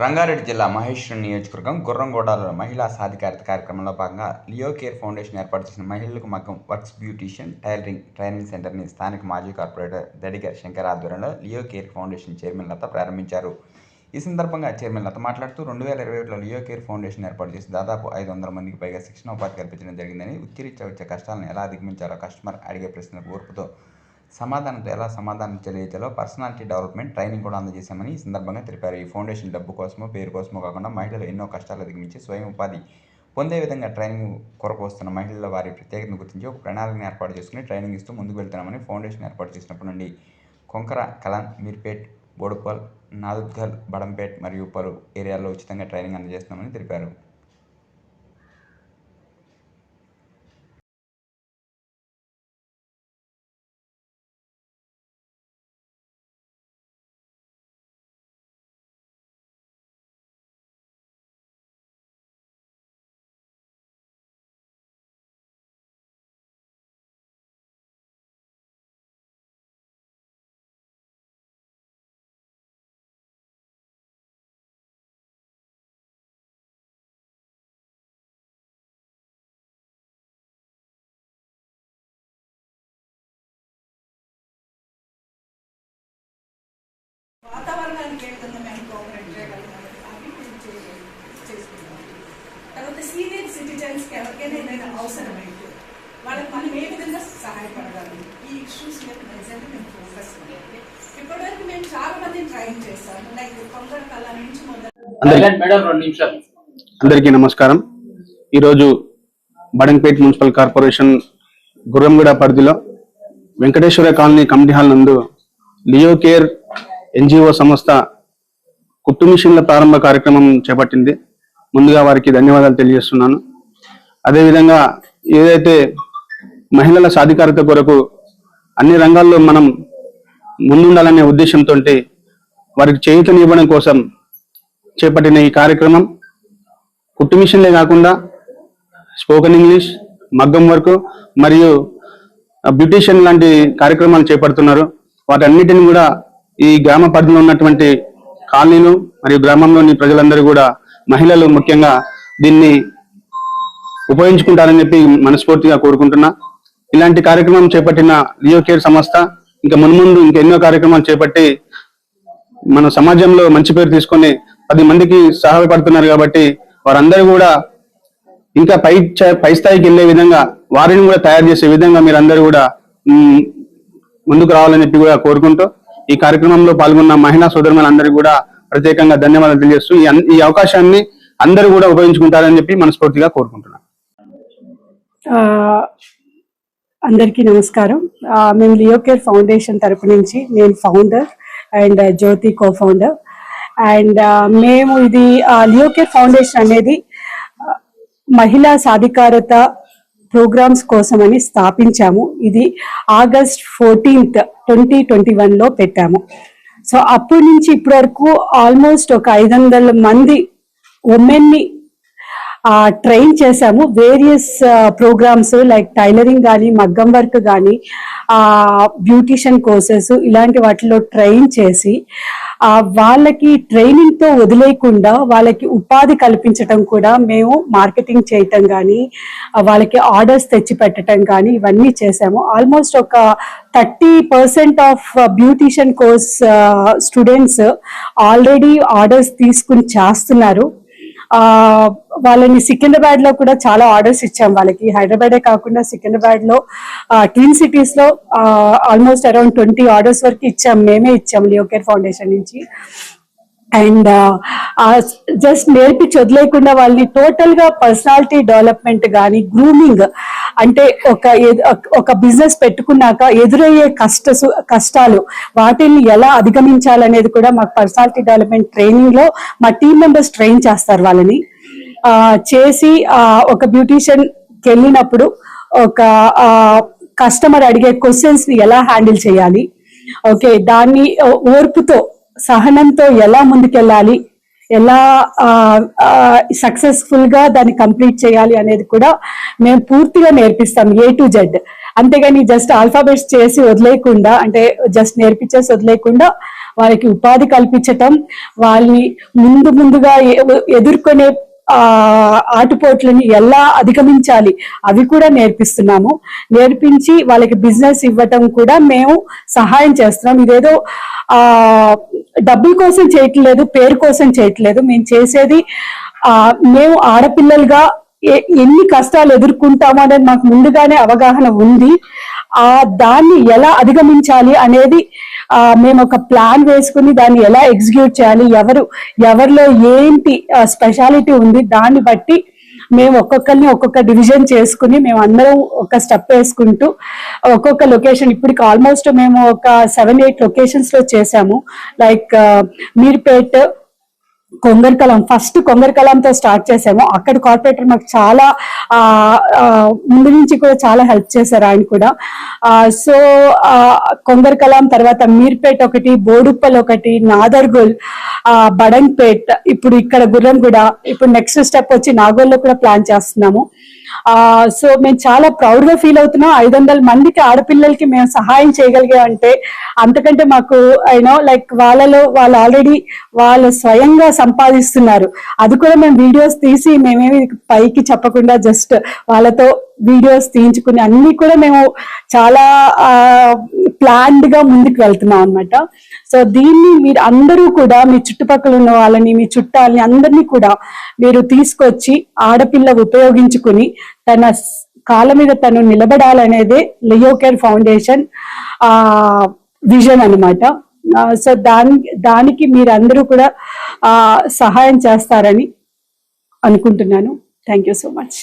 రంగారెడ్డి జిల్లా మహేశ్వరం నియోజకవర్గం గుర్రంగూడలో మహిళా సాధికారత కార్యక్రమంలో భాగంగా లియో కేర్ ఫౌండేషన్ ఏర్పాటు చేసిన మహిళలకు మగ్గం వర్క్స్ బ్యూటీషియన్ టైలరింగ్ ట్రైనింగ్ సెంటర్ని స్థానిక మాజీ కార్పొరేటర్ దడిగ శంకర్ ఆధ్వర్యంలో Leo Care Foundation chairman Latha ప్రారంభించారు. ఈ సందర్భంగా చైర్మన్ లత మాట్లాడుతూ రెండు వేల ఇరవై ఒకటిలో లియో కేర్ ఫౌండేషన్ ఏర్పాటు చేసి దాదాపు ఐదు వందల మందికి పైగా శిక్షణ ఉపాధి కల్పించడం జరిగిందని వృత్తిరీత్యా వచ్చే కష్టాలను ఎలా అధిగమించాలో కస్టమర్ అడిగే ప్రశ్నలకు ఓర్పుతో సమాధానంతో ఎలా సమాధానం తెలియజేయాలో పర్సనాలిటీ డెవలప్మెంట్ ట్రైనింగ్ కూడా అందజేశామని ఈ సందర్భంగా తెలిపారు. ఈ ఫౌండేషన్ డబ్బు కోసమో పేరు కోసమో కాకుండా మహిళలు ఎన్నో కష్టాలు అధిగమించి స్వయం ఉపాధి పొందే విధంగా ట్రైనింగ్ కొరకు వస్తున్న మహిళల వారి ప్రత్యేకతను గుర్తించి ఒక ప్రణాళికను ఏర్పాటు చేసుకుని ట్రైనింగ్ ఇస్తూ ముందుకు వెళ్తున్నామని ఫౌండేషన్ ఏర్పాటు చేసినప్పటి నుండి. కొంకర కలాన్ మీర్పేట్ బోడుపల్ నాదుద్గల్ బడంపేట్ మరియు పలు ఏరియాల్లో ఉచితంగా ట్రైనింగ్ అందజేస్తున్నామని తెలిపారు. వాతావరణానికి ఏ విధంగా మేము కోఆపరేట్ చేసుకుంటాం. తర్వాత సీనియర్ సిటిజన్స్కి ఎవరికైనా ఏదైనా అవసరమైతే వాళ్ళకి మనం ఏ విధంగా సహాయపడగలం? ఈ ఇష్యూస్ మీద ప్రజెంట్ మేము ఫోకస్ ఇప్పటివరకు మేము చాలా మందిని ట్రైన్ చేశాము. లైక్ కొందరు కళ నుంచి మొదలు అందరికీ నమస్కారం. ఈరోజు బడంపేట్ మున్సిపల్ కార్పొరేషన్ గుర్రంగూడ పరిధిలో వెంకటేశ్వర కాలనీ కమిటీ హాల్ నందు లియో కేర్ ఎన్జిఓ సంస్థ కుట్టు మిషన్ల ప్రారంభ కార్యక్రమం చేపట్టింది. ముందుగా వారికి ధన్యవాదాలు తెలియజేస్తున్నాను. అదేవిధంగా ఏదైతే మహిళల సాధికారత కొరకు అన్ని రంగాల్లో మనం ముందుండాలనే ఉద్దేశంతో వారికి చేయూతనివ్వడం కోసం చేపట్టిన ఈ కార్యక్రమం. కుట్టు మిషన్లే కాకుండా స్పోకెన్ ఇంగ్లీష్ మగ్గం వర్క్ మరియు బ్యూటీషియన్ లాంటి కార్యక్రమాలు చేపడుతున్నారు. వాటన్నిటిని కూడా ఈ గ్రామ పరిధిలో ఉన్నటువంటి కాలనీలు మరియు గ్రామంలోని ప్రజలందరూ కూడా మహిళలు ముఖ్యంగా దీన్ని ఉపయోగించుకుంటారని చెప్పి మనస్ఫూర్తిగా కోరుకుంటున్నా. ఇలాంటి కార్యక్రమం చేపట్టిన లియో కేర్ సంస్థ ఇంకా మున్ముందు ఇంకా ఎన్నో కార్యక్రమాలు చేపట్టి మన సమాజంలో మంచి పేరు తీసుకొని పది మందికి సహాయపడుతున్నారు కాబట్టి వారందరూ కూడా ఇంకా పై చ- పై స్థాయికి వెళ్ళే విధంగా వారిని కూడా తయారు చేసే విధంగా మీరందరూ కూడా ముందుకు రావాలని చెప్పి కూడా కోరుకుంటూ ఈ కార్యక్రమంలో పాల్గొన్న మహిళా సోదరులందరికీ కూడా ప్రత్యేకంగా ధన్యవాదాలు తెలియజేస్తూ ఈ అవకాశాన్ని అందరూ కూడా ఉపయోగించుకుంటారని చెప్పి మనస్ఫూర్తిగా కోరుకుంటున్నాను అందరికీ నమస్కారం. మేము లియో కేర్ ఫౌండేషన్ తరపు నుంచి నేను founder and Jyothi co founder and మేము ఇది లియో కేర్ ఫౌండేషన్ అనేది మహిళా సాధికారత ప్రోగ్రామ్స్ కోసమని స్థాపించాము. ఇది ఆగస్ట్ ఫోర్టీన్త్ ట్వంటీ ట్వంటీ వన్లో పెట్టాము. సో అప్పటి నుంచి ఇప్పటి వరకు ఆల్మోస్ట్ ఒక ఐదు వందల మంది ఉమెన్ని ట్రైన్ చేశాము. వేరియస్ ప్రోగ్రామ్స్ లైక్ టైలరింగ్ కానీ మగ్గం వర్క్ కానీ బ్యూటిషియన్ కోర్సెస్ ఇలాంటి వాటిలో ట్రైన్ చేసి ఆ, వాళ్ళకి ట్రైనింగ్తో వదిలేయకుండా వాళ్ళకి ఉపాధి కల్పించటం కూడా మేము మార్కెటింగ్ చేయటం కానీ వాళ్ళకి ఆర్డర్స్ తెచ్చి పెట్టడం కానీ ఇవన్నీ చేసాము ఆల్మోస్ట్ ఒక thirty percent of beautician course students already orders తీసుకుని చేస్తున్నారు. ఆ వాళ్ళని సికింద్రాబాద్లో కూడా చాలా ఆర్డర్స్ ఇచ్చాం వాళ్ళకి. హైదరాబాదే కాకుండా సికింద్రాబాద్లో ట్విన్ సిటీస్లో ఆల్మోస్ట్ అరౌండ్ ట్వంటీ ఆర్డర్స్ వరకు ఇచ్చాం. మేమే ఇచ్చాం లియో కేర్ ఫౌండేషన్ నుంచి. అండ్ జస్ట్ నేర్పించి వదిలేకుండా వాళ్ళని టోటల్గా పర్సనాలిటీ డెవలప్మెంట్ కానీ గ్రూమింగ్ అంటే ఒక ఒక బిజినెస్ పెట్టుకున్నాక ఎదురయ్యే కష్ట సు- కష్టాలు వాటిని ఎలా అధిగమించాలనేది కూడా మాకు పర్సనాలిటీ డెవలప్మెంట్ ట్రైనింగ్లో మా టీం మెంబర్స్ ట్రైన్ చేస్తారు వాళ్ళని. చేసి ఒక బ్యూటీషియన్ వెళ్ళినప్పుడు ఒక కస్టమర్ అడిగే క్వశ్చన్స్ని ఎలా హ్యాండిల్ చేయాలి? ఓకే దాన్ని ఓర్పుతో సహనంతో ఎలా ముందుకెళ్ళాలి ఎలా సక్సెస్ఫుల్గా దాన్ని కంప్లీట్ చేయాలి అనేది కూడా మేము పూర్తిగా నేర్పిస్తాం ఏ టు జెడ్ అంతేగాని జస్ట్ ఆల్ఫాబెట్స్ చేసి వదిలేయకుండా అంటే జస్ట్ నేర్పించేసి వదిలేయకుండా వాళ్ళకి ఉపాధి కల్పించటం వాళ్ళని ముందు ముందుగా ఎదుర్కొనే ఆటుపోట్లని ఎలా అధిగమించాలి అవి కూడా నేర్పిస్తున్నాము. నేర్పించి వాళ్ళకి బిజినెస్ ఇవ్వటం కూడా మేము సహాయం చేస్తున్నాం. ఇదేదో ఆ డబ్బుల కోసం చేయట్లేదు పేరు కోసం చేయట్లేదు. మేము చేసేది ఆ మేము ఆడపిల్లలుగా ఎన్ని కష్టాలు ఎదుర్కొంటామో అనేది మాకు ముందుగానే అవగాహన ఉంది. ఆ దాన్ని ఎలా అధిగమించాలి అనేది ఆ మేము ఒక ప్లాన్ వేసుకుని దాన్ని ఎలా ఎగ్జిక్యూట్ చేయాలి ఎవరు ఎవరిలో ఏంటి స్పెషాలిటీ ఉంది దాన్ని బట్టి మేము ఒక్కొక్కరిని ఒక్కొక్క డివిజన్ చేసుకుని మేము అందరం ఒక స్టెప్ వేసుకుంటూ ఒక్కొక్క లొకేషన్ ఇప్పటికి ఆల్మోస్ట్ మేము ఒక సెవెన్ ఎయిట్ లొకేషన్స్లో చేసాము. లైక్ మీర్పేట్ కొంగర్కలం ఫస్ట్ కొంగర్కలంతో స్టార్ట్ చేసాము. అక్కడ కార్పొరేటర్ మాకు చాలా ముందు నుంచి కూడా చాలా హెల్ప్ చేశారు ఆయన కూడా. సో ఆ, కొంగర్కలం తర్వాత మీర్పేట్ ఒకటి బోడుప్పల్ ఒకటి నాదర్గుల్ ఆ, బడంగ్పేట్ ఇప్పుడు ఇక్కడ గుర్రంగూడ ఇప్పుడు నెక్స్ట్ స్టెప్ వచ్చి నాగోల్లో కూడా ప్లాన్ చేస్తున్నాము. ఆ సో మేము చాలా ప్రౌడ్గా ఫీల్ అవుతున్నాం. ఐదు వందల మందికి ఆడపిల్లలకి మేము సహాయం చేయగలిగామంటే అంతకంటే మాకు యూనో లైక్ వాళ్ళలో వాళ్ళు ఆల్రెడీ వాళ్ళు స్వయంగా సంపాదిస్తున్నారు. అది కూడా మేము వీడియోస్ తీసి మేమేమి పైకి చెప్పకుండా జస్ట్ వాళ్ళతో వీడియోస్ తీయించుకుని అన్ని కూడా మేము చాలా ప్లాన్డ్గా ముందుకు వెళ్తున్నాం అనమాట సో దీన్ని మీరు అందరూ కూడా మీ చుట్టుపక్కల ఉన్న వాళ్ళని మీ చుట్టాలని అందరినీ కూడా మీరు తీసుకొచ్చి ఆడపిల్ల ఉపయోగించుకుని తన కాళ్ళ మీద తను నిలబడాలనేదే లియో కేర్ ఫౌండేషన్ ఆ విజన్ అనమాట సో దాని దానికి మీరందరూ కూడా సహాయం చేస్తారని అనుకుంటున్నాను. Thank you so much